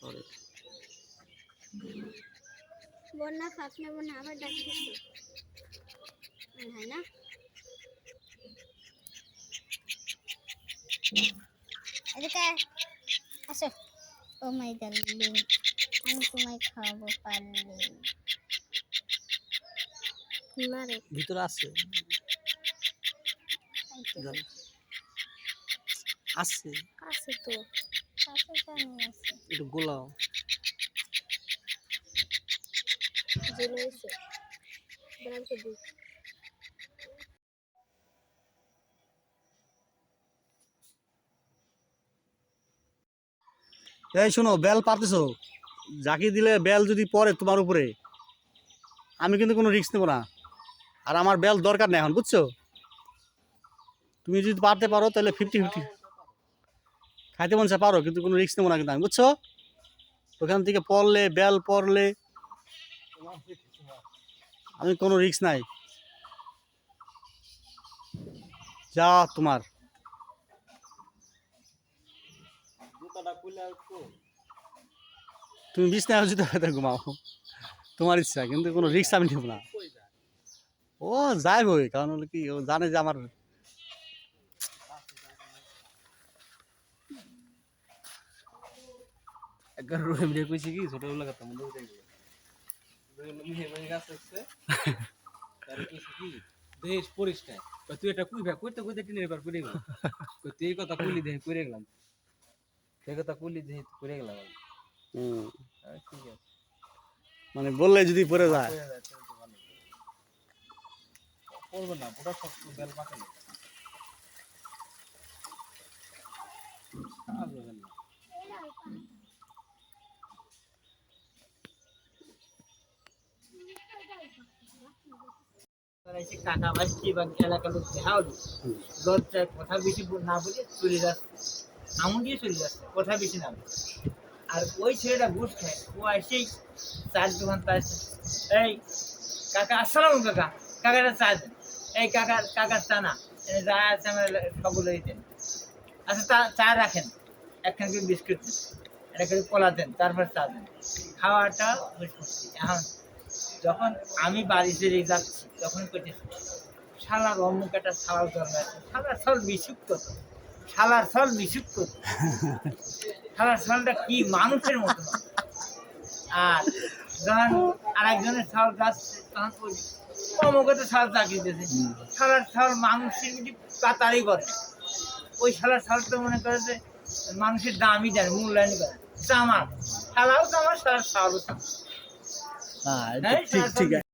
পরে বন্যা ফাঁক নেব না আবার ডাকতেছে হয় না এদিকে আসো ও মাই ডার্লিং আমি তোমায় খাওয়াবো পারলে না রে ভিতরে আছে যাও। আছে আছে তো কাছে তো আমি আছে এই শোনো, বেল পারতেছো জাকি দিলে বেল যদি পড়ে তোমার উপরে, আমি কিন্তু কোনো রিস্ক নেব না। আর আমার বেল দরকার নেই এখন, বুঝছ? তুমি যদি পারতে পারো, তাহলে ফিফটি ফিফটি খাইতে মন পারো কিন্তু কোনো রিস্ক নেব না কিন্তু আমি বুঝছ? ওখান থেকে পড়লে বেল পড়লে আমি কোনো রিস্ক নাই। যা তোমার। তুমি বিছনায় যদি হয়তো ঘুমাও। তোমার ইচ্ছা কিন্তু কোনো রিক্স আমি নেব না। ও যাই বই কারণ হলো কি ও জানে যে আমার একবার রহিম রে কইছি কি? ছোটবেলা কথা মনে দেশ পরিষ্কার। তুই এটা কই ভাই কইতে কইতে টিনের এবার গেল। তুই এই কথা কইলি দেহে করে গেলাম। সেই কথা কইলি দেহে করে গেলাম হুম, আরে ঠিক আছে মানে বললে যদি পড়ে যায়। করে। পড়বে না পুরো শক্ত বেল পাকে না। এসে কাকা বাসছি বা এলাকার লোক লজ্জায় কথা বেশি না বলে চলে যাচ্ছে। আমন দিয়ে চলে যাচ্ছে কথা বেশি না আর ওই ছেলেটা ঘুষ খায় ও চার দোকান এই কাকা আসসালাম কাকা। কাকাটা চা দেন। এই কাকা কাকার চা না। যা আছে আমার দেন। আচ্ছা চা চা রাখেন। একখান করে বিস্কুট দেন। একটা করে কলা দেন তারপর চা দেন। খাওয়াটা এখন যখন আমি বাড়ি ছেড়ে যাচ্ছি, তখন করতেছি শালার অমুক একটা শালার আছে শালার ছল বিশুক্ত তো। শালার ছল বিশুক্ত তো। শালার ছলটা কি মানুষের মতো? আর যখন আরেকজনের ছল যাচ্ছে, তখন অমুকে তো ছল চাকরি দিয়েছে। শালার ছল মানুষের যদি কাতারি করে, ওই শালার ছল তো মনে করে যে মানুষের দামই দেয়, মূল্যায়ন করে। চামার শালাও চামার শালার ছালও হ্যাঁ হ্যাঁ, ঠিক ঠিক আছে।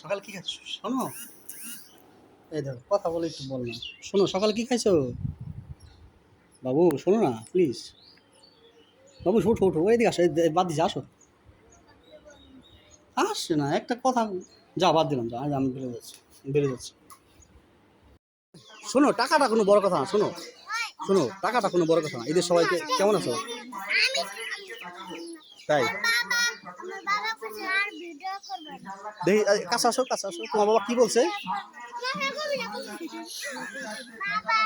সকাল কি খাচ্ছ? শোনো। এই দেখো কথা বলে একটু বললাম। শোনো সকাল কি খাইছো? বাবু শোনো না প্লিজ বাবু ওঠো ওঠো এইদিকে আসো এই বাদ দিছে আসো। আসছে না একটা কথা যা বাদ দিলাম যা আজ আমি বেরো যাচ্ছি বেরো যাচ্ছি। শোনো টাকাটা কোনো বড় কথা না শোনো। শোনো টাকাটা কোনো বড় কথা না। এদের সবাইকে কেমন আছো? তাই আমার বাবা বলছে আর ভিডিও করবে না দেখি কাছে আসো কাছে আসো। তোমার বাবা কি বলছে? না না করবি না করবি না। বাবা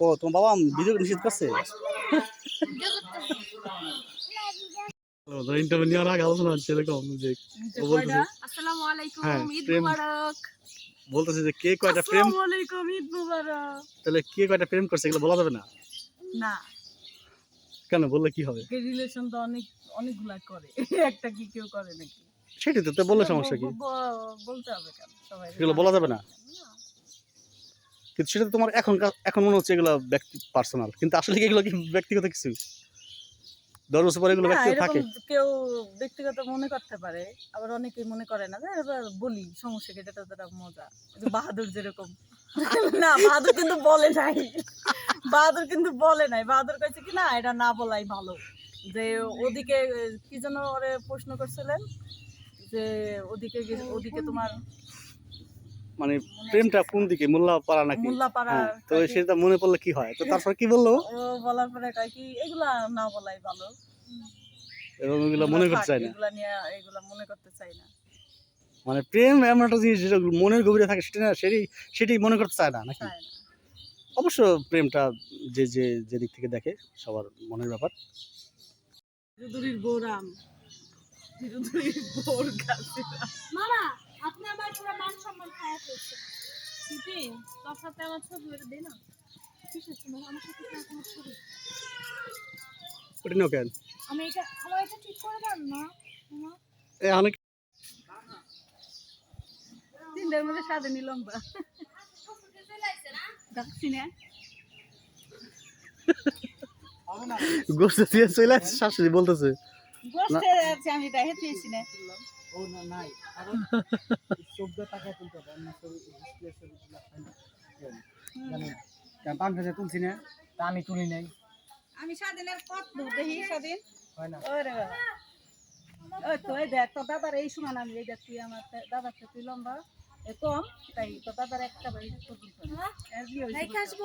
ও তোমার বাবা ভিডিও নিষেধ করছে? ইন্টারভিউ নেওয়ার আগে আলোচনা হচ্ছে এরকম যে ও বলতেছে আসসালামু আলাইকুম হ্যাঁ, ঈদ প্রেম- মুবারক। বলতেছে যে কে কয়টা প্রেম আসসালামু আলাইকুম ঈদ মুবারক। তাহলে কে কয়টা প্রেম করছে এগুলো বলা যাবে না? না। কেন? বললে কি হবে? রিলেশন তো অনেক অনেকগুলা করে। একটা কি কেউ করে নাকি? সেটাই তো বললে সমস্যা কি? বলতে হবে কেন? সবাই এগুলো বলা যাবে না? কিন্তু সেটা তোমার এখন এখন মনে হচ্ছে এগুলো ব্যক্তি পার্সোনাল কিন্তু আসলে কি এগুলো কি ব্যক্তিগত কিছু? দশ বছর পরে এগুলো ব্যক্তিগত থাকে। কেউ ব্যক্তিগত মনে করতে পারে। আবার অনেকেই মনে করে না যে এবার বলি সমস্যা কি? এটা তো তারা মজা। বাহাদুর যেরকম। না বাহাদুর কিন্তু বলে নাই। বাহাদুর কিন্তু বলে নাই। বাহাদুর কাছে কি না এটা না বলাই ভালো। যে ওদিকে কি যেন ওরে প্রশ্ন করছিলেন যে ওদিকে ওদিকে তোমার মানে প্রেমটা কোন দিকে মোল্লা পাড়া নাকি? মোল্লাপাড়া হ্যাঁ তো সেটা মনে পড়লে কি হয়? তো তারপর কি বলল? ও বলার পরে কয় কি এগুলা না বলাই ভালো। এবং এগুলো মনে করতে চায় না। এগুলা নিয়ে এগুলা মনে করতে চাই না। মানে প্রেম এমন একটা জিনিস যেটা মনের গভীরে থাকে সেটা না সেটাই সেটাই মনে করতে চায় না নাকি? চাই না। অবশ্য প্রেমটা যে যে যে দিক থেকে দেখে সবার মনের ব্যাপার। বৌরাম বৌর মামা আপনি আমার পুরো মান সম্মান খায়া ফেলছেন সিটি তোর সাথে আমার ছবি ওটা দে না। কিসের তোমার আমার সাথে কি ছবি? ওটা নিও কেন? আমি এটা আমার এটা ঠিক করে দেন না এ অনেক তিনটার মধ্যে সাদে নিলাম বা ডাকছি না গোস্ত দিয়ে চলে আসছে শাশুড়ি বলতেছে। আমি না। তুলি নাই। আমি স্বাধীনের কত দূর দেখি স্বাধীন। হয় না। ওরে বাবা। ওই তো এই দেখ তো দাদার এই সমান আমি এই দেখ তুই আমার দাদার তুই লম্বা। কম তাই তো দাদার একটা বাড়ি বুঝছ? আসব